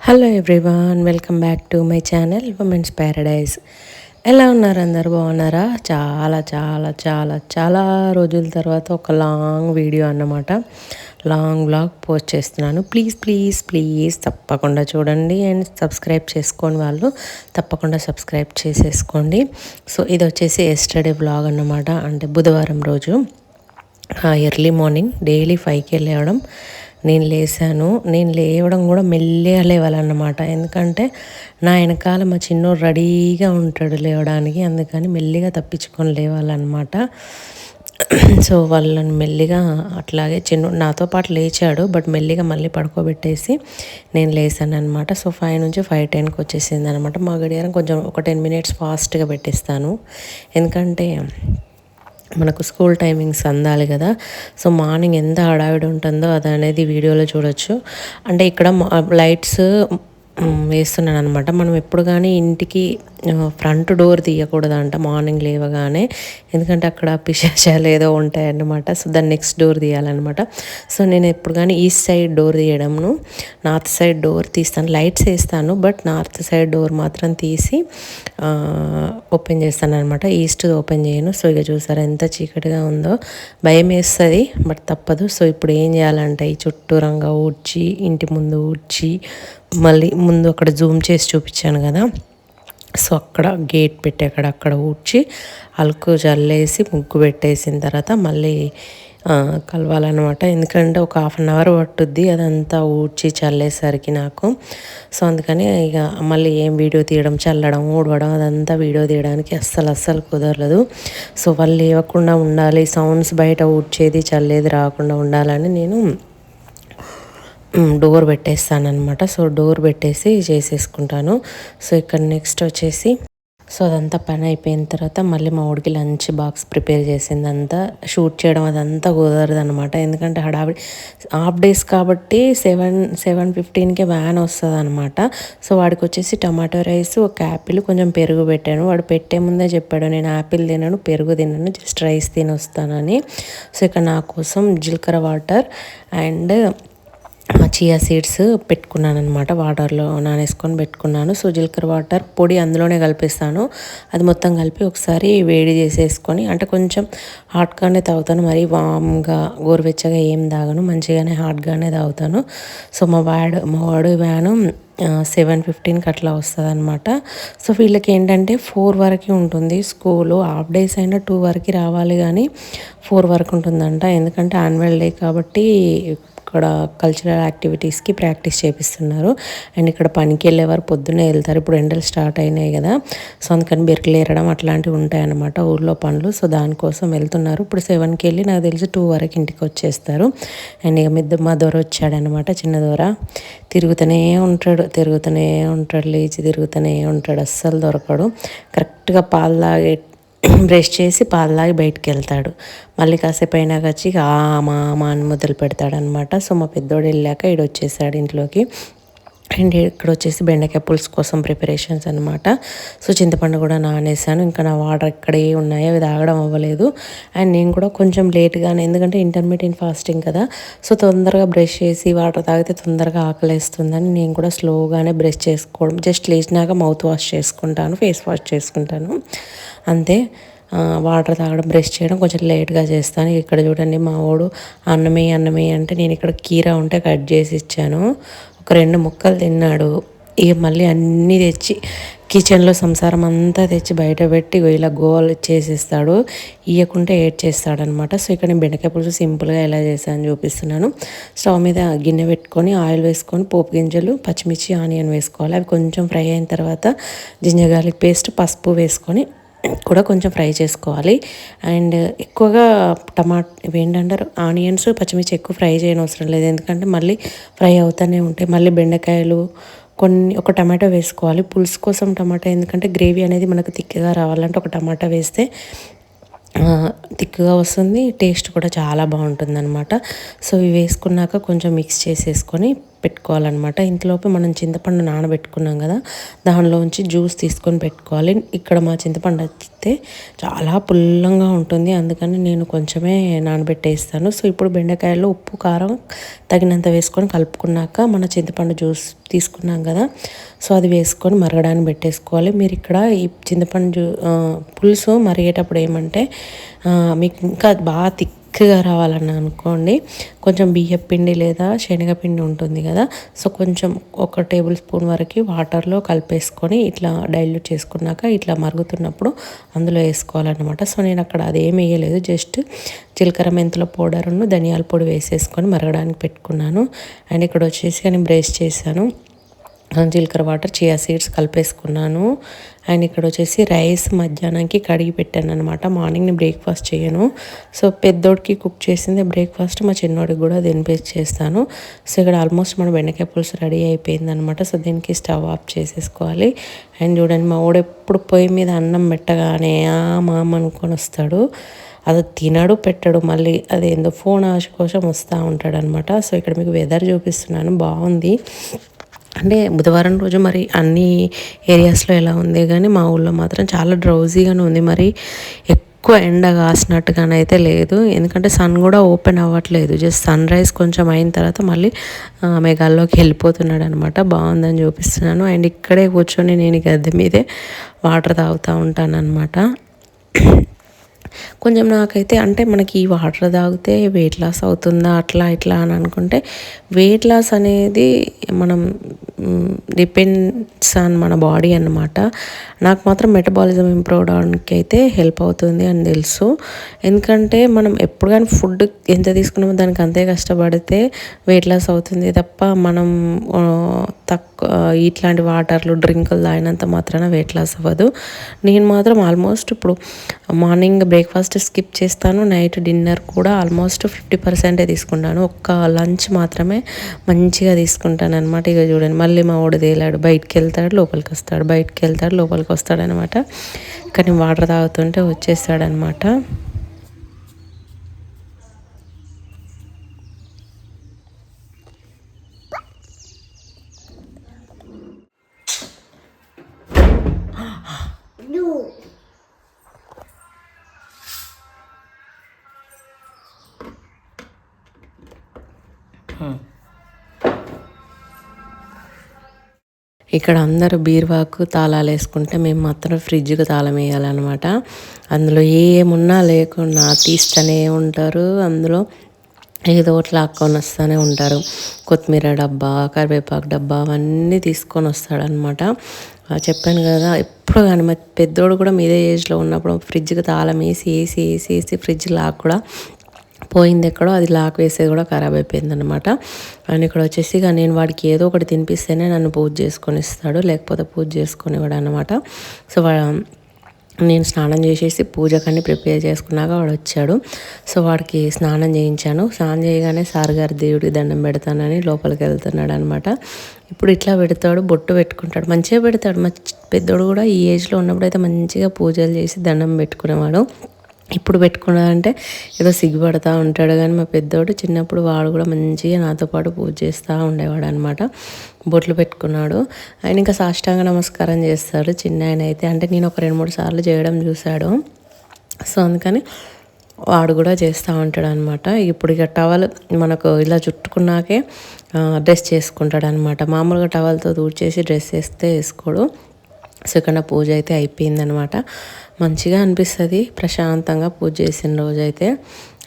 Hello everyone welcome back to my channel women's paradise ఎలా ఉన్నారు అందరు? బాగున్నారా? చాలా చాలా చాలా చాలా రోజుల తర్వాత ఒక లాంగ్ వీడియో అన్నమాట. లాంగ్ బ్లాగ్ పోస్ట్ చేస్తున్నాను. ప్లీజ్ ప్లీజ్ ప్లీజ్ తప్పకుండా చూడండి అండ్ సబ్స్క్రైబ్ చేసుకోని వాళ్ళు తప్పకుండా సబ్స్క్రైబ్ చేసేసుకోండి. సో ఇది వచ్చేసి ఎస్టర్డే బ్లాగ్ అన్నమాట. అంటే బుధవారం రోజు. ఎర్లీ మార్నింగ్ డైలీ ఫైవ్కి వెళ్ళడం నేను లేసాను నేను లేవడం కూడా మెల్లిగా లేవాలన్నమాట. ఎందుకంటే నా వెనకాల మా చిన్నోడు రెడీగా ఉంటాడు లేవడానికి. అందుకని మెల్లిగా తప్పించుకొని లేవాలన్నమాట. సో వాళ్ళని మెల్లిగా అట్లాగే చిన్న నాతో పాటు లేచాడు. బట్ మెల్లిగా మళ్ళీ పడుకోబెట్టేసి నేను లేసాను అనమాట సో ఫైవ్ నుంచి ఫైవ్ టెన్కి వచ్చేసింది అనమాట మా గడియారం కొంచెం ఒక టెన్ మినిట్స్ ఫాస్ట్గా పెట్టిస్తాను. ఎందుకంటే మనకు స్కూల్ టైమింగ్స్ అందాలి కదా. సో మార్నింగ్ ఎంత హడావిడి ఉంటుందో అది అనేది వీడియోలో చూడొచ్చు. అంటే ఇక్కడ లైట్స్ వేస్తున్నాను అనమాట మనం ఎప్పుడు కానీ ఇంటికి ఫ్రంట్ డోర్ తీయకూడదంట మార్నింగ్ లేవగానే. ఎందుకంటే అక్కడ పిశాచాలు ఏదో ఉంటాయన్నమాట. సో దాన్ని నెక్స్ట్ డోర్ తీయాలన్నమాట. సో నేను ఎప్పుడు కానీ ఈస్ట్ సైడ్ డోర్ తీయడంను నార్త్ సైడ్ డోర్ తీస్తాను. లైట్స్ వేస్తాను బట్ నార్త్ సైడ్ డోర్ మాత్రం తీసి ఓపెన్ చేస్తాను అనమాట ఈస్ట్ ఓపెన్ చేయను. సో ఇక చూసారా ఎంత చీకటిగా ఉందో. భయం వేస్తుంది బట్ తప్పదు. సో ఇప్పుడు ఏం చేయాలంటే ఈ చుట్టూరంగా ఊడ్చి ఇంటి ముందు ఊడ్చి మళ్ళీ ముందు అక్కడ జూమ్ చేసి చూపించాను కదా. సో అక్కడ గేట్ పెట్టి అక్కడ అక్కడ ఊడ్చి అలుకు జల్లేసి ముగ్గు పెట్టేసిన తర్వాత మళ్ళీ కలవాలన్నమాట. ఎందుకంటే ఒక హాఫ్ అన్ అవర్ పట్టుద్ది అదంతా ఊడ్చి చల్లేసరికి నాకు. సో అందుకని ఇక మళ్ళీ ఏం వీడియో తీయడం చల్లడం ఊడవడం అదంతా వీడియో తీయడానికి అస్సలు అస్సలు కుదరలేదు. సో వాళ్ళు లేవకుండా ఉండాలి సౌండ్స్ బయట ఊడ్చేది చల్లేది రాకుండా ఉండాలని నేను డోర్ పెట్టేస్తానమాట సో డోర్ పెట్టేసి చేసేసుకుంటాను. సో ఇక్కడ నెక్స్ట్ వచ్చేసి సో అదంతా పని అయిపోయిన తర్వాత మళ్ళీ మా ఊడికి లంచ్ బాక్స్ ప్రిపేర్ చేసిందంతా షూట్ చేయడం అదంతా కుదరదు అనమాట ఎందుకంటే హడావిడి హాఫ్ డేస్ కాబట్టి సెవెన్ సెవెన్ ఫిఫ్టీన్కే వ్యాన్ వస్తుంది అనమాట సో వాడికి వచ్చేసి టమాటో రైస్ ఒక యాపిల్ కొంచెం పెరుగు పెట్టాను. వాడు పెట్టే ముందే చెప్పాడు నేను యాపిల్ తినను పెరుగు తినను జస్ట్ రైస్ తిని వస్తానని సో ఇక్కడ నా కోసం జీలకర్ర వాటర్ అండ్ చియా సీడ్స్ పెట్టుకున్నాను అనమాట వాటర్లో నానేసుకొని పెట్టుకున్నాను. సో జీలకర్ర వాటర్ పొడి అందులోనే కలిపిస్తాను. అది మొత్తం కలిపి ఒకసారి వేడి చేసేసుకొని అంటే కొంచెం హాట్గానే తాగుతాను. మరి వామ్గా గోరువెచ్చగా ఏం తాగను. మంచిగానే హాట్గానే తాగుతాను. సో మా వాడు మా వాడు వ్యాను సెవెన్ ఫిఫ్టీన్కి అట్లా వస్తుంది అనమాట సో వీళ్ళకి ఏంటంటే ఫోర్ వరకు ఉంటుంది స్కూలు. హాఫ్ డేస్ అయినా టూ వరకు రావాలి కానీ ఫోర్ వరకు ఉంటుందంట. ఎందుకంటే యాన్యువల్ డే కాబట్టి ఇక్కడ కల్చరల్ యాక్టివిటీస్కి ప్రాక్టీస్ చేపిస్తున్నారు. అండ్ ఇక్కడ పనికి వెళ్ళేవారు పొద్దున్నే వెళ్తారు. ఇప్పుడు ఎండలు స్టార్ట్ అయినాయి కదా. సో అందుకని బెరకలు ఏరడం అట్లాంటివి ఉంటాయన్నమాట ఊర్లో పనులు. సో దానికోసం వెళ్తున్నారు. ఇప్పుడు సెవెన్కి వెళ్ళి నాకు తెలిసి టూ వరకు ఇంటికి వచ్చేస్తారు. అండ్ ఇక మిద్ద మా దొర వచ్చాడనమాట చిన్న దొర. తిరుగుతూనే ఉంటాడు. తిరుగుతూనే ఉంటాడు. లేచి తిరుగుతూనే ఉంటాడు. అస్సలు దొరకడు. కరెక్ట్గా పాలు తాగే బ్రష్ చేసి పాలు తాగి బయటికి వెళ్తాడు. మళ్ళీ కాసేపు అయినాక వచ్చి ఆ మా అని మొదలు పెడతాడనమాట సో మా పెద్దోడు వెళ్ళాక ఈడు వచ్చేసాడు ఇంట్లోకి. అండ్ ఇక్కడ వచ్చేసి బెండకాయ పులుసు కోసం ప్రిపరేషన్స్ అనమాట సో చింతపండు కూడా నానేసాను. ఇంకా నా వాటర్ ఇక్కడే ఉన్నాయో అవి తాగడం అవ్వలేదు. అండ్ నేను కూడా కొంచెం లేట్గానే ఎందుకంటే ఇంటర్మీడియట్ ఫాస్టింగ్ కదా. సో తొందరగా బ్రష్ చేసి వాటర్ తాగితే తొందరగా ఆకలేస్తుందని నేను కూడా స్లోగానే బ్రష్ చేసుకోవడం జస్ట్ లేచినాక మౌత్ వాష్ చేసుకుంటాను ఫేస్ వాష్ చేసుకుంటాను. అంతే. వాటర్ తాగడం బ్రష్ చేయడం కొంచెం లేట్గా చేస్తాను. ఇక్కడ చూడండి మా వాడు అన్నమే అన్నమే అంటే నేను ఇక్కడ కీరా ఉంటే కట్ చేసి ఇచ్చాను. ఒక రెండు ముక్కలు తిన్నాడు. ఇక మళ్ళీ అన్నీ తెచ్చి కిచెన్లో సంసారం అంతా తెచ్చి బయట పెట్టి ఇలా గోల్ చేసేస్తాడు. ఇయ్యకుంటే ఏడ్ చేస్తాడనమాట సో ఇక్కడ నేను బెండకాయ పులుసు సింపుల్గా ఎలా చేశాను చూపిస్తున్నాను. స్టవ్ మీద గిన్నె పెట్టుకొని ఆయిల్ వేసుకొని పోపు గింజలు పచ్చిమిర్చి ఆనియన్ వేసుకోవాలి. అవి కొంచెం ఫ్రై అయిన తర్వాత జింజర్ గార్లిక్ పేస్ట్ పసుపు వేసుకొని కూడా కొంచెం ఫ్రై చేసుకోవాలి. అండ్ ఎక్కువగా టమాట ఏంటంటారు? ఆనియన్స్ పచ్చిమిర్చి ఎక్కువ ఫ్రై చేయని అవసరం లేదు. ఎందుకంటే మళ్ళీ ఫ్రై అవుతూనే ఉంటాయి. మళ్ళీ బెండకాయలు కొన్ని ఒక టమాటో వేసుకోవాలి. పులుసు కోసం టమాటా ఎందుకంటే గ్రేవీ అనేది మనకు తిక్కగా రావాలంటే ఒక టమాటా వేస్తే తిక్కుగా వస్తుంది. టేస్ట్ కూడా చాలా బాగుంటుంది అనమాట సో ఇవి వేసుకున్నాక కొంచెం మిక్స్ చేసేసుకొని పెట్టుకోవాలన్నమాట. ఇంతలోపు మనం చింతపండు నానబెట్టుకున్నాం కదా దానిలోంచి జ్యూస్ తీసుకొని పెట్టుకోవాలి. ఇక్కడ మా చింతపండు అయితే చాలా పుల్లంగా ఉంటుంది అందుకని నేను కొంచెమే నానబెట్టేస్తాను. సో ఇప్పుడు బెండకాయల్లో ఉప్పు కారం తగినంత వేసుకొని కలుపుకున్నాక మన చింతపండు జ్యూస్ తీసుకున్నాం కదా సో అది వేసుకొని మరగడానికి పెట్టేసుకోవాలి. మీరు ఇక్కడ ఈ చింతపండు పులుసు మరిగేటప్పుడు ఏమంటే మీకు ఇంకా బాగా థిక్ థిక్గా రావాలని అనుకోండి కొంచెం బియ్యం పిండి లేదా శనగపిండి ఉంటుంది కదా సో కొంచెం ఒక టేబుల్ స్పూన్ వరకు వాటర్లో కలిపేసుకొని ఇట్లా డైల్యూట్ చేసుకున్నాక ఇట్లా మరుగుతున్నప్పుడు అందులో వేసుకోవాలన్నమాట. సో నేను అక్కడ అదేం వేయలేదు జస్ట్ జీలకర్ర మెంతుల పౌడర్ను ధనియాల పొడి వేసేసుకొని మరగడానికి పెట్టుకున్నాను. అండ్ ఇక్కడ వచ్చేసి కానీ బ్రేస్ చేశాను. జీలకర్ర వాటర్ చియా సీడ్స్ కలిపేసుకున్నాను. అండ్ ఇక్కడ వచ్చేసి రైస్ మధ్యాహ్నానికి కడిగి పెట్టాను అనమాట నేను బ్రేక్ఫాస్ట్ చేయను. సో పెద్దోడికి కుక్ చేసింది బ్రేక్ఫాస్ట్ మా చిన్నోడికి కూడా దినిపేసి చేస్తాను. సో ఇక్కడ ఆల్మోస్ట్ మన బెండకాయ పులుసు రెడీ అయిపోయింది అనమాట సో దీనికి స్టవ్ ఆఫ్ చేసేసుకోవాలి. అండ్ చూడండి మా వాడు ఎప్పుడు పొయ్యి మీద అన్నం పెట్టగానే ఆ మామ అనుకొని వస్తాడు. అది తినడు పెట్టడు. మళ్ళీ అదేందో ఫోన్ ఆశ కోసం వస్తూ ఉంటాడు అనమాట సో ఇక్కడ మీకు వెదర్ చూపిస్తున్నాను. బాగుంది. అంటే బుధవారం రోజు మరి అన్ని ఏరియాస్లో ఎలా ఉంది కానీ మా ఊళ్ళో మాత్రం చాలా డ్రౌజీగానే ఉంది. మరి ఎక్కువ ఎండ కాసినట్టుగానైతే లేదు. ఎందుకంటే సన్ కూడా ఓపెన్ అవ్వట్లేదు. జస్ట్ సన్ రైజ్ కొంచెం అయిన తర్వాత మళ్ళీ మేఘాల్లోకి వెళ్ళిపోతున్నాడు అనమాట బాగుందని చూపిస్తున్నాను. అండ్ ఇక్కడే కూర్చొని నేను గద్దె మీదే వాటర్ తాగుతూ ఉంటాను అనమాట కొంచెం నాకైతే అంటే మనకి ఈ వాటర్ తాగితే వెయిట్ లాస్ అవుతుందా అట్లా ఇట్లా అని అనుకుంటే వెయిట్ లాస్ అనేది మనం డిపెండ్స్ ఆన్ మన బాడీ అనమాట నాకు మాత్రం మెటబాలిజం ఇంప్రూవ్ అవడానికి అయితే హెల్ప్ అవుతుంది అని తెలుసు. ఎందుకంటే మనం ఎప్పుడు కానీ ఫుడ్ ఎంత తీసుకున్నామో దానికి అంతే కష్టపడితే వెయిట్ లాస్ అవుతుంది తప్ప మనం తక్కువ ఇట్లాంటి వాటర్లు డ్రింకులు తాగినంత మాత్రాన వెయిట్ లాస్ అవ్వదు. నేను మాత్రం ఆల్మోస్ట్ ఇప్పుడు మార్నింగ్ బ్రేక్ బ్రేక్ఫాస్ట్ స్కిప్ చేస్తాను. నైట్ డిన్నర్ కూడా ఆల్మోస్ట్ ఫిఫ్టీ పర్సెంటే తీసుకుంటాను. ఒక్క లంచ్ మాత్రమే మంచిగా తీసుకుంటాను అనమాట ఇక చూడండి మళ్ళీ మా వాడు తేలాడు బయటికి వెళ్తాడు లోపలికి వస్తాడు బయటికి వెళ్తాడు లోపలికి వస్తాడనమాట కానీ వాటర్ తాగుతుంటే వచ్చేస్తాడనమాట ఇక్కడ అందరూ బీరువాకు తాళాలు వేసుకుంటే మేము మాత్రం ఫ్రిడ్జ్కి తాళం వేయాలన్నమాట. అందులో ఏమున్నా లేకున్నా తీస్తూనే ఉంటారు. అందులో ఏదో ఒకటి లాక్కొని వస్తూనే ఉంటారు. కొత్తిమీర డబ్బా కరివేపాకు డబ్బా అవన్నీ తీసుకొని వస్తాడనమాట చెప్పాను కదా ఎప్పుడు కానీ మా పెద్దోడు కూడా మీదే ఏజ్లో ఉన్నప్పుడు ఫ్రిడ్జ్కి తాళం వేసి వేసి వేసి వేసి ఫ్రిడ్జ్ లాక్ కూడా పోయింది ఎక్కడో అది లాక్ వేసేది కూడా ఖరాబ్ అయిపోయింది అనమాట అండ్ ఇక్కడ వచ్చేసి ఇక నేను వాడికి ఏదో ఒకటి తినిపిస్తేనే నన్ను పూజ చేసుకొని ఇస్తాడు లేకపోతే పూజ చేసుకునేవాడు అనమాట సో నేను స్నానం చేసేసి పూజకన్నీ ప్రిపేర్ చేసుకున్నాక వాడు వచ్చాడు. సో వాడికి స్నానం చేయించాను. స్నానం చేయగానే సార్ గారి దేవుడికి దండం పెడతానని లోపలికి వెళ్తున్నాడు అనమాట ఇప్పుడు ఇట్లా పెడతాడు బొట్టు పెట్టుకుంటాడు. మంచిగా పెడతాడు. మా పెద్దోడు కూడా ఈ ఏజ్లో ఉన్నప్పుడు అయితే మంచిగా పూజలు చేసి దండం పెట్టుకునేవాడు. ఇప్పుడు పెట్టుకున్నాడంటే ఏదో సిగ్గుపడతా ఉంటాడు. కానీ మా పెద్దోడు చిన్నప్పుడు వాడు కూడా మంచిగా నాతో పాటు పూజ చేస్తూ ఉండేవాడు అనమాట బొట్లు పెట్టుకున్నాడు. ఆయన ఇంకా సాష్టాంగ నమస్కారం చేస్తాడు. చిన్న ఆయన అయితే అంటే నేను ఒక రెండు మూడు సార్లు చేయడం చూశాడు. సో అందుకని వాడు కూడా చేస్తూ ఉంటాడు అనమాట ఇప్పుడు ఇక టవల్ మనకు ఇలా చుట్టుకున్నాకే డ్రెస్ చేసుకుంటాడు అనమాట మామూలుగా టవల్తో చేసి డ్రెస్ వేస్తే వేసుకోడు. సెకండ్ పూజ అయితే అయిపోయిందనమాట. మంచిగా అనిపిస్తుంది. ప్రశాంతంగా పూజ చేసిన రోజైతే.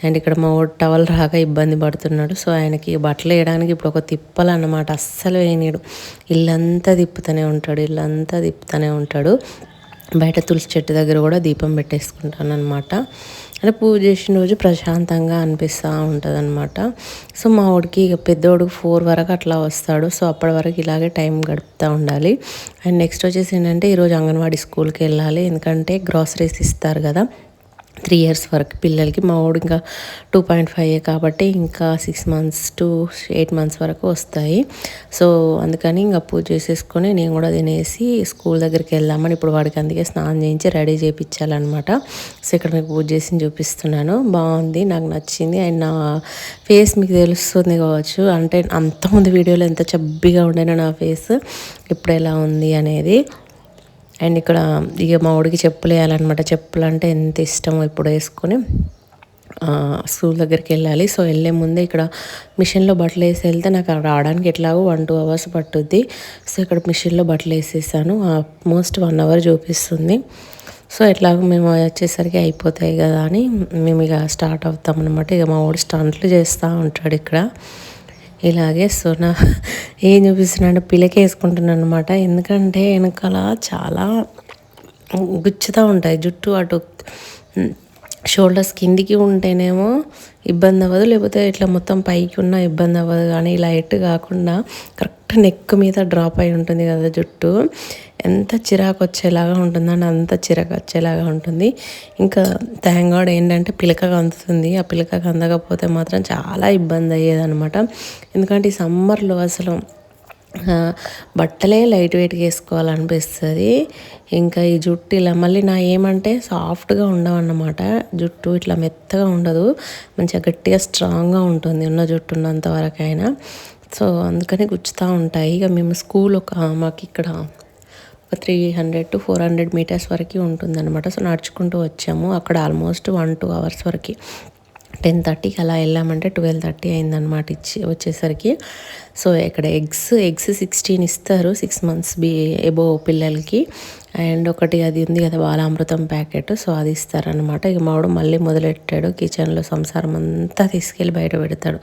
అండ్ ఇక్కడ మా టవల్ రాగా ఇబ్బంది పడుతున్నాడు. సో ఆయనకి బట్టలు వేయడానికి ఇప్పుడు ఒక తిప్పలు అన్నమాట అస్సలు వేయనీడు ఇల్లంతా తిప్పుతూనే ఉంటాడు. ఇల్లంతా తిప్పుతూనే ఉంటాడు. బయట తులసి చెట్టు దగ్గర కూడా దీపం పెట్టేసుకుంటాను అనమాట అంటే పూజ చేసిన రోజు ప్రశాంతంగా అనిపిస్తూ ఉంటుంది అనమాట సో మా వాడికి ఇక పెద్దోడు ఫోర్ వరకు అట్లా వస్తాడు. సో అప్పటి వరకు ఇలాగే టైం గడుపుతూ ఉండాలి. అండ్ నెక్స్ట్ వచ్చేసి ఏంటంటే ఈరోజు అంగన్వాడీ స్కూల్కి వెళ్ళాలి. ఎందుకంటే గ్రాసరీస్ ఇస్తారు కదా. త్రీ ఇయర్స్ వరకు పిల్లలకి. మా వాడు ఇంకా టూ పాయింట్ ఫైవ్ కాబట్టి ఇంకా six months to eight months వరకు వస్తాయి. సో అందుకని ఇంకా పూజ చేసేసుకొని నేను కూడా తినేసి స్కూల్ దగ్గరికి వెళ్దామని ఇప్పుడు వాడికి అందుకే స్నానం చేయించి రెడీ చేయించాలన్నమాట సో ఇక్కడ మీకు పూజ చేసి చూపిస్తున్నాను. బాగుంది నాకు నచ్చింది. అండ్ నా ఫేస్ మీకు తెలుస్తుంది కావచ్చు. అంటే అంతకుముందు వీడియోలో ఎంత చబ్బిగా ఉండేనో నా ఫేస్. ఇప్పుడు ఎలా ఉంది అనేది. అండ్ ఇక్కడ ఇక మా వాడికి చెప్పులు వేయాలన్నమాట చెప్పులు అంటే ఎంత ఇష్టమో ఇప్పుడు వేసుకొని స్కూల్ దగ్గరికి వెళ్ళాలి. సో వెళ్ళే ముందే ఇక్కడ మిషన్లో బట్టలు వేసి వెళ్తే నాకు రావడానికి ఎట్లాగో వన్ టూ అవర్స్ పట్టుద్ది. సో ఇక్కడ మిషన్లో బట్టలు వేసేసాను. ఆల్మోస్ట్ వన్ అవర్ చూపిస్తుంది. సో ఎట్లాగో మేము వచ్చేసరికి అయిపోతాయి కదా అని మేము ఇక స్టార్ట్ అవుతాం అనమాట ఇక మా వాడు స్టంట్లు చేస్తూ ఉంటాడు ఇక్కడ. ఇలాగే సో నా ఏం చూపిస్తున్నాడు? పిలకేసుకుంటున్నాను అనమాట ఎందుకంటే వెనకాల చాలా గుచ్చుతూ ఉంటాయి. జుట్టు అటు షోల్డర్స్ కిందికి ఉంటేనేమో ఇబ్బంది అవ్వదు. లేకపోతే ఇట్లా మొత్తం పైకి ఉన్న ఇబ్బంది అవ్వదు. కానీ ఇలా ఎట్టు కాకుండా కరెక్ట్ నెక్ మీద డ్రాప్ అయి ఉంటుంది కదా జుట్టు. ఎంత చిరాకు వచ్చేలాగా ఉంటుందని అంత చిరాకు వచ్చేలాగా ఉంటుంది. ఇంకా థ్యాంక్ గాడ్ ఏంటంటే పిలక అందుతుంది ఆ పిలకగా అందకపోతే మాత్రం చాలా ఇబ్బంది అయ్యేదనమాట ఎందుకంటే ఈ సమ్మర్లో అసలు బట్టలే లైట్ వెయిట్గా వేసుకోవాలనిపిస్తుంది. ఇంకా ఈ జుట్టు ఇలా మళ్ళీ నా ఏమంటే సాఫ్ట్గా ఉండవన్నమాట. జుట్టు ఇట్లా మెత్తగా ఉండదు. మంచిగా గట్టిగా స్ట్రాంగ్గా ఉంటుంది ఉన్న జుట్టు ఉన్నంత వరకైనా. సో అందుకని గుచ్చుతూ ఉంటాయి ఇక మేము స్కూల్ ఒక మాకు ఇక్కడ ఒక three hundred to four hundred meters వరకు ఉంటుందన్నమాట. సో నడుచుకుంటూ వచ్చాము. అక్కడ ఆల్మోస్ట్ వన్ టూ అవర్స్ వరకు. టెన్ థర్టీకి అలా వెళ్ళామంటే ట్వెల్వ్ థర్టీ అయిందనమాట ఇచ్చి వచ్చేసరికి. సో ఇక్కడ ఎగ్స్ ఎగ్స్ సిక్స్టీన్ ఇస్తారు సిక్స్ మంత్స్ బి ఎబో పిల్లలకి. అండ్ ఒకటి అది ఉంది కదా బాలామృతం ప్యాకెట్ సో అది ఇస్తారనమాట ఇక మావాడు మళ్ళీ మొదలెట్టాడు కిచెన్లో సంసారం అంతా తీసుకెళ్ళి బయట పెడతాడు.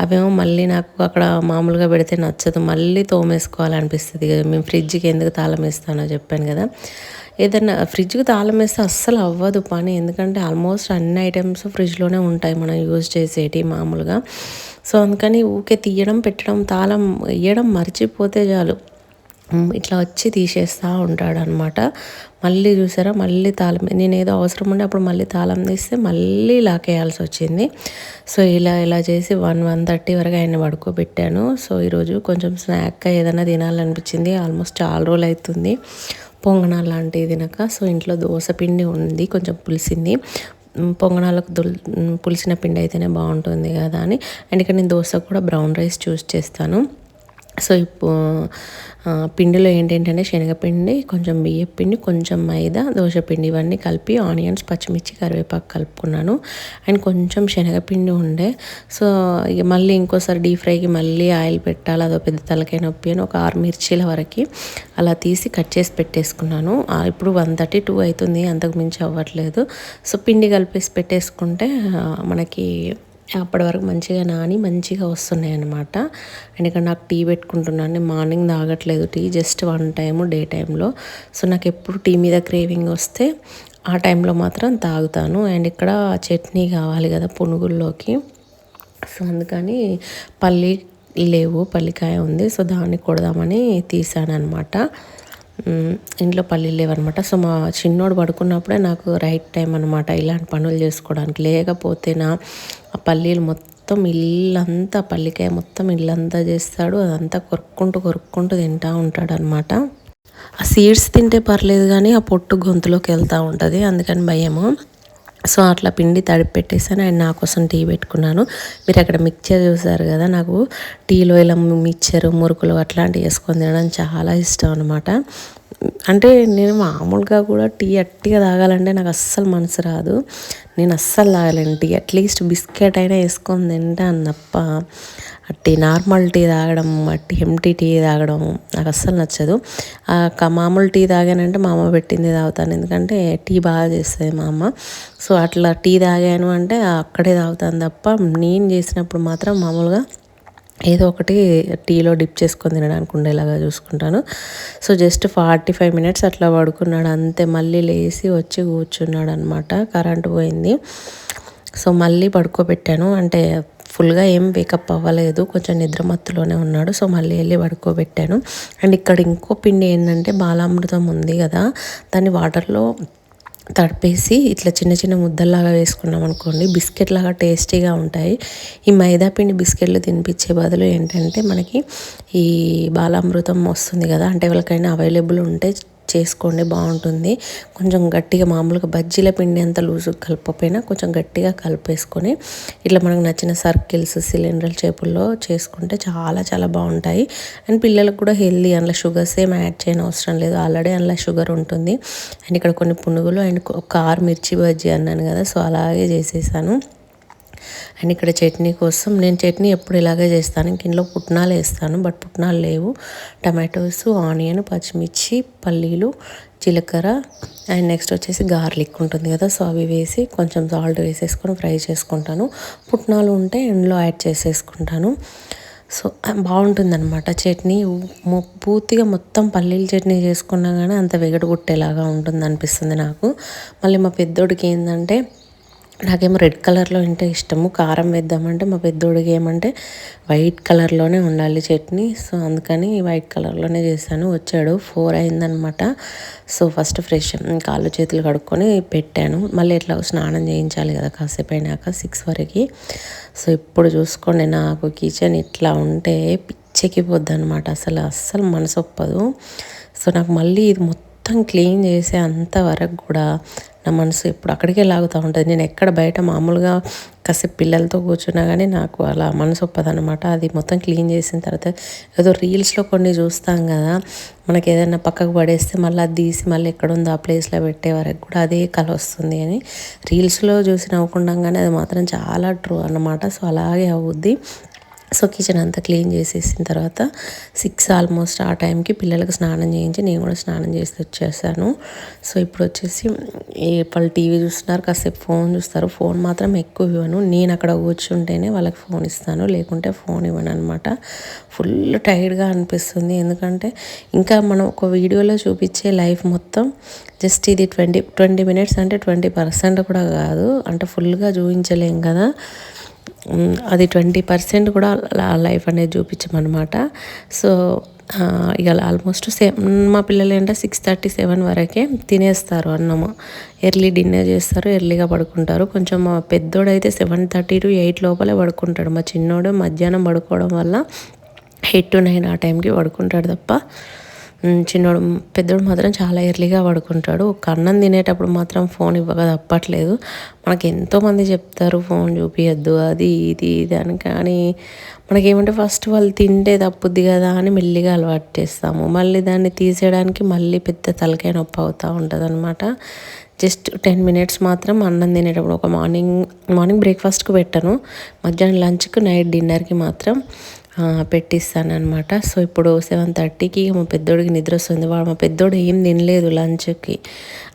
అవేమో మళ్ళీ నాకు అక్కడ మామూలుగా పెడితే నచ్చదు మళ్ళీ తోమేసుకోవాలనిపిస్తుంది. మేము ఫ్రిడ్జ్కి ఎందుకు తాళం వేస్తానో చెప్పాను కదా. ఏదైనా ఫ్రిడ్జ్కి తాళం వేస్తే అస్సలు అవ్వదు పని. ఎందుకంటే ఆల్మోస్ట్ అన్ని ఐటమ్స్ ఫ్రిడ్జ్లోనే ఉంటాయి మనం యూజ్ చేసేటి మామూలుగా. సో అందుకని ఊకే తీయడం పెట్టడం తాళం వేయడం మర్చిపోతే చాలు. ఇట్లా వచ్చి తీసేస్తూ ఉంటాడు అనమాట మళ్ళీ చూసారా? మళ్ళీ తాళం నేను ఏదో అవసరం ఉండే అప్పుడు మళ్ళీ తాళం తీస్తే మళ్ళీ లాకేయాల్సి వచ్చింది. సో ఇలా ఇలా చేసి వన్ వన్ థర్టీ వరకు ఆయన పడుకోబెట్టాను. సో ఈరోజు కొంచెం స్నాక్గా ఏదైనా తినాలనిపించింది. ఆల్మోస్ట్ చాలా రోజులు అవుతుంది. పొంగణాలు లాంటివి తినక సో ఇంట్లో దోశ పిండి ఉంది కొంచెం పులిసింది. పొంగనాలకు దుల్ పులిసిన పిండి అయితేనే బాగుంటుంది కదా అని. అండ్ ఇక్కడ నేను దోశ కూడా బ్రౌన్ రైస్ చూస్ చేస్తాను. సో ఇప్పుడు పిండిలో ఏంటంటే శనగపిండి కొంచెం బియ్యం పిండి కొంచెం మైదా దోశ పిండి ఇవన్నీ కలిపి ఆనియన్స్ పచ్చిమిర్చి కరివేపాకు కలుపుకున్నాను. అండ్ కొంచెం శనగపిండి ఉండే. సో ఇక మళ్ళీ ఇంకోసారి డీప్ ఫ్రైకి మళ్ళీ ఆయిల్ పెట్టాలి అదో పెద్ద తలకాయ నొప్పి అని ఒక ఆరు మిర్చీల వరకు అలా తీసి కట్ చేసి పెట్టేసుకున్నాను. ఇప్పుడు వన్ థర్టీ టూ అవుతుంది అంతకు మించి అవ్వట్లేదు. సో పిండి కలిపేసి పెట్టేసుకుంటే మనకి అప్పటి వరకు మంచిగా నాని మంచిగా వస్తున్నాయి అనమాట అండ్ ఇక్కడ నాకు టీ పెట్టుకుంటున్నాను morning తాగట్లేదు tea just one time day టైంలో. సో నాకు ఎప్పుడు టీ మీద క్రేవింగ్ వస్తే ఆ టైంలో మాత్రం తాగుతాను. అండ్ ఇక్కడ చట్నీ కావాలి కదా పునుగుల్లోకి. సో అందుకని పల్లి లేవు పల్లికాయ ఉంది. సో దాన్ని కొడదామని తీసాను అనమాట ఇంట్లో పల్లీలు లేవన్నమాట సో మా చిన్నోడు పడుకున్నప్పుడే నాకు రైట్ టైం అనమాట ఇలాంటి పనులు చేసుకోవడానికి. లేకపోతే నా ఆ పల్లీలు మొత్తం ఇల్లంతా పల్లికాయ మొత్తం ఇల్లంతా చేస్తాడు. అదంతా కొరుక్కుంటూ కొరుక్కుంటూ తింటూ ఉంటాడు అనమాట ఆ సీడ్స్ తింటే పర్లేదు కానీ ఆ పొట్టు గొంతులోకి వెళ్తూ ఉంటుంది. అందుకని భయము. సో అట్లా పిండి తడిపి పెట్టేసాను అండ్ నా కోసం టీ పెట్టుకున్నాను. మీరు అక్కడ మిక్చర్ చూసారు కదా నాకు టీలో ఇలా మిక్చర్ మురుకులు అట్లాంటివి వేసుకొని తినడం చాలా ఇష్టం అనమాట అంటే నేను మామూలుగా కూడా టీ అట్టిగా తాగాలంటే నాకు అస్సలు మనసు రాదు. నేను అస్సలు తాగలేను టీ అట్లీస్ట్ బిస్కెట్ అయినా వేసుకొని తింటాను తప్ప. టీ నార్మల్ టీ తాగడం అట్టి ఎంటీ టీ తాగడం నాకు అస్సలు నచ్చదు. మామూలు టీ తాగానంటే మా అమ్మ పెట్టింది తాగుతాను. ఎందుకంటే టీ బాగా చేస్తుంది మా అమ్మ. సో అట్లా టీ తాగాను అంటే అక్కడే తాగుతాను తప్ప నేను చేసినప్పుడు మాత్రం మామూలుగా ఏదో ఒకటి టీలో డిప్ చేసుకొని తినడానికి ఉండేలాగా చూసుకుంటాను. So just forty five minutes అట్లా పడుకున్నాడు. అంతే మళ్ళీ లేచి వచ్చి కూర్చున్నాడు అనమాట కరెంట్ పోయింది. సో మళ్ళీ పడుకోబెట్టాను. అంటే ఫుల్గా ఏం వేకప్ అవ్వలేదు. కొంచెం నిద్రమత్తులోనే ఉన్నాడు. సో మళ్ళీ వెళ్ళి పడుకోబెట్టాను. అండ్ ఇక్కడ ఇంకో పిండి ఏంటంటే బాలామృతం ఉంది కదా. దాన్ని వాటర్లో తడిపేసి ఇట్లా చిన్న చిన్న ముద్దల్లాగా వేసుకున్నాం అనుకోండి బిస్కెట్ లాగా టేస్టీగా ఉంటాయి. ఈ మైదా పిండి బిస్కెట్లు తినిపించే బదులు ఏంటంటే మనకి ఈ బాలామృతం వస్తుంది కదా. అంటే ఎవరికైనా అవైలబుల్ ఉంటే చేసుకోండి బాగుంటుంది. కొంచెం గట్టిగా మామూలుగా బజ్జీల పిండి అంత లూజు కలపపోయినా కొంచెం గట్టిగా కలిపేసుకొని ఇట్లా మనకు నచ్చిన సర్కిల్స్ సిలిండర్ చేపల్లో చేసుకుంటే చాలా చాలా బాగుంటాయి. అండ్ పిల్లలకు కూడా హెల్దీ అందులో షుగర్స్ ఏం యాడ్ చేయని అవసరం లేదు. ఆల్రెడీ అందులో షుగర్ ఉంటుంది. అండ్ ఇక్కడ కొన్ని పునుగులు అండ్ ఒక మిర్చి బజ్జీ అన్నాను కదా సో అలాగే చేసేసాను. అండ్ ఇక్కడ చట్నీ కోసం నేను చట్నీ ఎప్పుడు ఇలాగే చేస్తాను. ఇంక ఇంట్లో పుట్నాలు వేస్తాను బట్ పుట్నాలు లేవు. టమాటోస్ ఆనియన్ పచ్చిమిర్చి పల్లీలు జీలకర్ర అండ్ నెక్స్ట్ వచ్చేసి గార్లిక్ ఉంటుంది కదా సో అవి వేసి కొంచెం సాల్ట్ వేసేసుకొని ఫ్రై చేసుకుంటాను. పుట్నాలు ఉంటే ఎండ్లో యాడ్ చేసేసుకుంటాను. సో బాగుంటుందన్నమాట చట్నీ. పూర్తిగా మొత్తం పల్లీల చట్నీ చేసుకున్నా కానీ అంత వెగడగొట్టేలాగా ఉంటుంది అనిపిస్తుంది నాకు. మళ్ళీ మా పెద్దోడికి ఏంటంటే నాకేమో రెడ్ కలర్లో ఉంటే ఇష్టము. కారం వేద్దామంటే మా పెద్దోడికి ఏమంటే వైట్ కలర్లోనే ఉండాలి చట్నీ. సో అందుకని వైట్ కలర్లోనే చేశాను. వచ్చాడు. ఫోర్ అయిందనమాట. సో ఫస్ట్ ఫ్రెష్ కాళ్ళు చేతులు కడుక్కొని పెట్టాను. మళ్ళీ ఎట్లా స్నానం చేయించాలి కదా కాసేపు అయినాక సిక్స్ వరకు. సో ఇప్పుడు చూసుకోండి నాకు కిచెన్ ఇట్లా ఉంటే పిచ్చెక్కిపోద్ది అనమాట అసలు అస్సలు మనసు ఒప్పదు సో నాకు మళ్ళీ ఇది మొత్తం క్లీన్ చేసే అంతవరకు కూడా నా మనసు ఎప్పుడు అక్కడికే లాగుతూ ఉంటుంది. నేను ఎక్కడ బయట మామూలుగా కాసేపు పిల్లలతో కూర్చున్నా కానీ నాకు అలా మనసు ఒప్పదనమాట అది మొత్తం క్లీన్ చేసిన తర్వాత ఏదో రీల్స్లో కొన్ని చూస్తాం కదా మనకి ఏదైనా పక్కకు పడేస్తే మళ్ళీ అది తీసి మళ్ళీ ఎక్కడుందో ఆ ప్లేస్లో పెట్టే వరకు కూడా అదే కల వస్తుంది అని రీల్స్లో చూసి నవ్వుకుంటాం అది మాత్రం చాలా ట్రూ అన్నమాట. సో అలాగే అవుద్ది. సో కిచెన్ అంతా క్లీన్ చేసేసిన తర్వాత సిక్స్ ఆల్మోస్ట్ ఆ టైంకి పిల్లలకు స్నానం చేయించి నేను కూడా స్నానం చేసి వచ్చేసాను. సో ఇప్పుడు వచ్చేసి వాళ్ళు టీవీ చూస్తున్నారు కాసేపు ఫోన్ చూస్తారు. ఫోన్ మాత్రం ఎక్కువ ఇవ్వను. నేను అక్కడ కూర్చుంటేనే వాళ్ళకి ఫోన్ ఇస్తాను. లేకుంటే ఫోన్ ఇవ్వను అనమాట ఫుల్ టైర్డ్గా అనిపిస్తుంది. ఎందుకంటే ఇంకా మనం ఒక వీడియోలో చూపించే లైఫ్ మొత్తం జస్ట్ ఇది ట్వంటీ ట్వంటీ మినిట్స్ అంటే ట్వంటీ పర్సెంట్ కూడా కాదు. అంటే ఫుల్గా చూపించలేం కదా. అది ట్వంటీ పర్సెంట్ కూడా లైఫ్ అనేది చూపించమన్నమాట. సో ఇక ఆల్మోస్ట్ సేమ్ మా పిల్లలు ఏంటంటే సిక్స్ థర్టీ సెవెన్ వరకే తినేస్తారు అన్నము. ఎర్లీ డిన్నర్ చేస్తారు ఎర్లీగా పడుకుంటారు. కొంచెం మా పెద్దోడైతే సెవెన్ థర్టీ టు ఎయిట్ లోపలే పడుకుంటాడు. మా చిన్నోడు మధ్యాహ్నం పడుకోవడం వల్ల ఎయిట్ టు నైన్ ఆ టైంకి పడుకుంటాడు తప్ప చిన్నోడు పెద్దోడు మాత్రం చాలా ఎర్లీగా పడుకుంటాడు. ఒక అన్నం తినేటప్పుడు మాత్రం ఫోన్ ఇవ్వక తప్పట్లేదు మనకి ఎంతోమంది చెప్తారు ఫోన్ చూపించద్దు అది ఇది ఇది అని. కానీ మనకేమంటే ఫస్ట్ వాళ్ళు తింటే తప్పుద్ది కదా అని మెల్లిగా అలవాటు చేస్తాము. మళ్ళీ దాన్ని తీసేయడానికి మళ్ళీ పెద్ద తలకాయ నొప్పి అవుతూ ఉంటుంది అనమాట జస్ట్ టెన్ మినిట్స్ మాత్రం అన్నం తినేటప్పుడు ఒక మార్నింగ్ మార్నింగ్ బ్రేక్ఫాస్ట్కి పెట్టాను. మధ్యాహ్నం లంచ్కి నైట్ డిన్నర్కి మాత్రం. పెట్టిస్తానమాట సో ఇప్పుడు సెవెన్ థర్టీకి మా పెద్దోడికి నిద్ర వస్తుంది. వాడు మా పెద్దోడు ఏం తినలేదు లంచ్కి.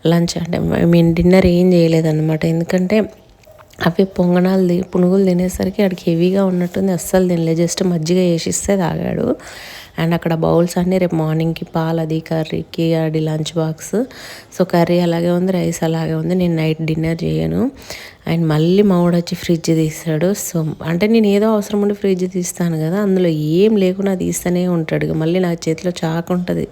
లంచ్ అంటే మీన్ డిన్నర్ ఏం చేయలేదన్నమాట. ఎందుకంటే అవి పొంగనాలు పునుగులు తినేసరికి ఆడికి హెవీగా ఉన్నట్టుంది. అస్సలు తినలేదు. జస్ట్ మజ్జిగ వేసిస్తే తాగాడు. అండ్ అక్కడ బౌల్స్ అన్నీ రేపు మార్నింగ్కి పాలది కర్రీకి అది లంచ్ బాక్స్. సో కర్రీ అలాగే ఉంది రైస్ అలాగే ఉంది. నేను నైట్ డిన్నర్ చేయను. అండ్ మళ్ళీ మావాడు వచ్చి ఫ్రిడ్జ్ తీస్తాడు. సో అంటే నేను ఏదో అవసరం ఉండి ఫ్రిడ్జ్ తీస్తాను కదా అందులో ఏం లేకుండా తీస్తూనే ఉంటాడు. మళ్ళీ నా చేతిలో చాకు ఉంటుంది.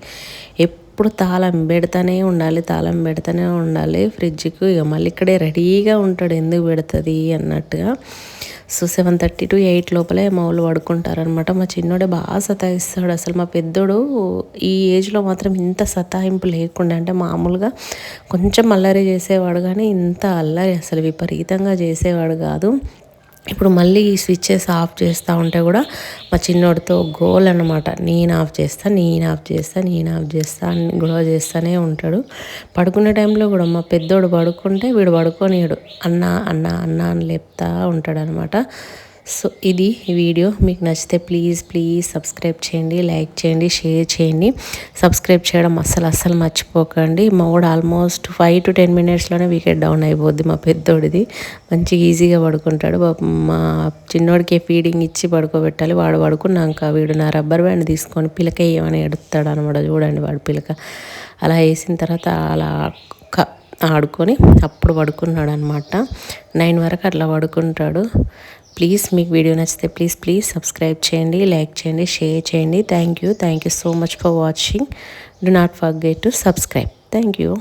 ఎప్పుడు తాళం పెడతానే ఉండాలి తాళం పెడతానే ఉండాలి ఫ్రిడ్జ్కి. ఇక మళ్ళీ ఇక్కడే రెడీగా ఉంటాడు ఎందుకు పెడుతుంది అన్నట్టుగా. So seven thirty to eight లోపలే మా వాళ్ళు పడుకుంటారనమాట మా చిన్నోడే బాగా సతాయిస్తాడు. అసలు మా పెద్దోడు ఈ ఏజ్లో మాత్రం ఇంత సతాయింపు లేకుండా అంటే మామూలుగా కొంచెం అల్లరి చేసేవాడు కానీ ఇంత అల్లరి అసలు విపరీతంగా చేసేవాడు కాదు. ఇప్పుడు మళ్ళీ ఈ స్విచ్చెస్ ఆఫ్ చేస్తూ ఉంటే కూడా మా చిన్నోడితో గోల్ అనమాట నేను ఆఫ్ చేస్తా నేను ఆఫ్ చేస్తా నేను ఆఫ్ చేస్తా అని గొడవ చేస్తూనే ఉంటాడు. పడుకునే టైంలో కూడా మా పెద్దోడు పడుకుంటే వీడు పడుకోనియడు అన్న అన్న అన్న అని లేపుతా ఉంటాడు అనమాట సో ఇది వీడియో. మీకు నచ్చితే ప్లీజ్ ప్లీజ్ సబ్స్క్రైబ్ చేయండి లైక్ చేయండి షేర్ చేయండి. సబ్స్క్రైబ్ చేయడం అస్సలు అస్సలు మర్చిపోకండి. మా వాడు ఆల్మోస్ట్ ఫైవ్ టు టెన్ మినిట్స్లోనే వికెట్ డౌన్ అయిపోద్ది మా పెద్దోడిది. మంచిగా ఈజీగా పడుకుంటాడు. మా చిన్నోడికి ఫీడింగ్ ఇచ్చి పడుకోబెట్టాలి. వాడు పడుకున్నాక వీడు నా రబ్బర్ బ్యాండ్ తీసుకొని పిలక వేయమని ఎడుతాడు అనమాట. చూడండి వాడు పిలక. అలా వేసిన తర్వాత అలా ఆడుకొని అప్పుడు పడుకున్నాడు అనమాట నైన్ వరకు అట్లా పడుకుంటాడు. ప్లీజ్ మీకు వీడియో నచ్చితే ప్లీజ్ ప్లీజ్ సబ్స్క్రైబ్ చేయండి లైక్ చేయండి షేర్ చేయండి. Thank you thank you so much for watching do not forget to subscribe thank you